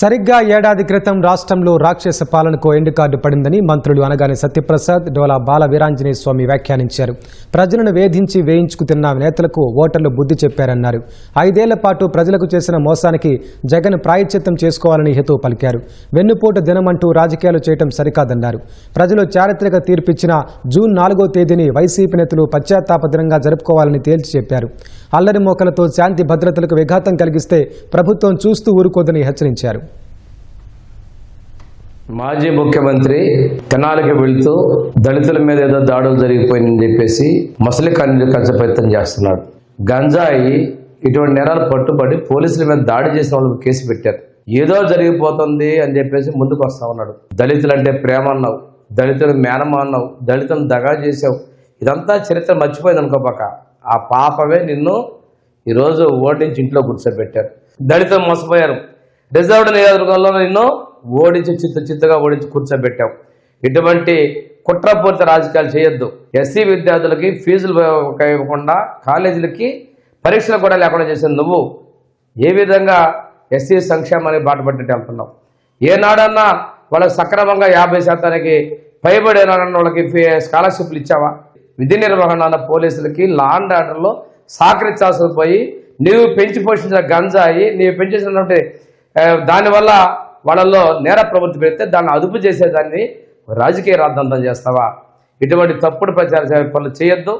సరిగ్గా ఏడాది క్రితం రాష్ట్రంలో రాక్షస పాలనకు ఎండు కార్డు పడిందని మంత్రులు అనగానే సత్యప్రసాద్ డోలా బాల వీరాంజనేయ స్వామి వ్యాఖ్యానించారు. ప్రజలను వేధించి వేయించుకు తిన్న నేతలకు ఓటర్లు బుద్ధి చెప్పారన్నారు. ఐదేళ్ళ పాటు ప్రజలకు చేసిన మోసానికి జగన్ ప్రాయశ్చిత్తం చేసుకోవాలని హితవు పలికారు. వెన్నుపోటు దినమంటూ రాజకీయాలు చేయటం సరికాదన్నారు. ప్రజలు చారిత్రక తీర్పిచ్చిన జూన్ నాలుగో తేదీని వైసీపీ నేతలు పశ్చాత్తాప దినంగా జరుపుకోవాలని తేల్చి చెప్పారు. అల్లరి మోకలతో శాంతి భద్రతలకు విఘాతం కలిగిస్తే ప్రభుత్వం చూస్తూ ఊరుకోదని హెచ్చరించారు. మాజీ ముఖ్యమంత్రి తెనాలికి వెళ్తూ దళితుల మీద ఏదో దాడులు జరిగిపోయిందని చెప్పేసి మసలి కన్నులు కంచ ప్రయత్నం చేస్తున్నాడు గంజాయి ఇటువంటి నేరాలు పట్టుబడి పోలీసుల మీద దాడి చేసిన వాళ్ళకి కేసు పెట్టారు. ఏదో జరిగిపోతుంది అని చెప్పేసి ముందుకు వస్తా ఉన్నాడు. దళితులు అంటే ప్రేమ అన్నావు దళితులు మేనమా అన్నావు దళితులను దగా చేసావు. ఇదంతా చరిత్ర మర్చిపోయింది అనుకోపాక ఆ పాపమే నిన్ను ఈరోజు ఓడించి ఇంట్లో కూర్చోబెట్టారు దళితులు మోసపోయారు. రిజర్వ్డ్ నియోజకవర్గంలో నిన్ను ఓడించి చిత్త చిత్తగా ఓడించి కూర్చోబెట్టాం. ఇటువంటి కుట్రపూరిత రాజకీయాలు చేయొద్దు. ఎస్సీ విద్యార్థులకి ఫీజులు ఇవ్వకుండా కాలేజీలకి పరీక్షలు కూడా లేకుండా చేసింది నువ్వు. ఏ విధంగా ఎస్సీ సంక్షేమానికి బాటపడ్డట్టు వెళ్తున్నావు? ఏనాడన్నా వాళ్ళకి సక్రమంగా యాభై శాతానికి పైబడి ఏనాడన్నా వాళ్ళకి స్కాలర్షిప్లు ఇచ్చావా? విధి నిర్వహణ అన్న పోలీసులకి లా అండ్ ఆర్డర్లో సహకరించాల్సి పోయి నీవు పెంచి పోషించిన గంజాయి నీవు పెంచేసినటువంటి దానివల్ల వాళ్ళల్లో నేర ప్రవృత్తి పెడితే దాన్ని అదుపు చేసేదాన్ని రాజకీయ రాద్ధాంతం చేస్తావా? ఇటువంటి తప్పుడు ప్రచార పనులు చేయొద్దు.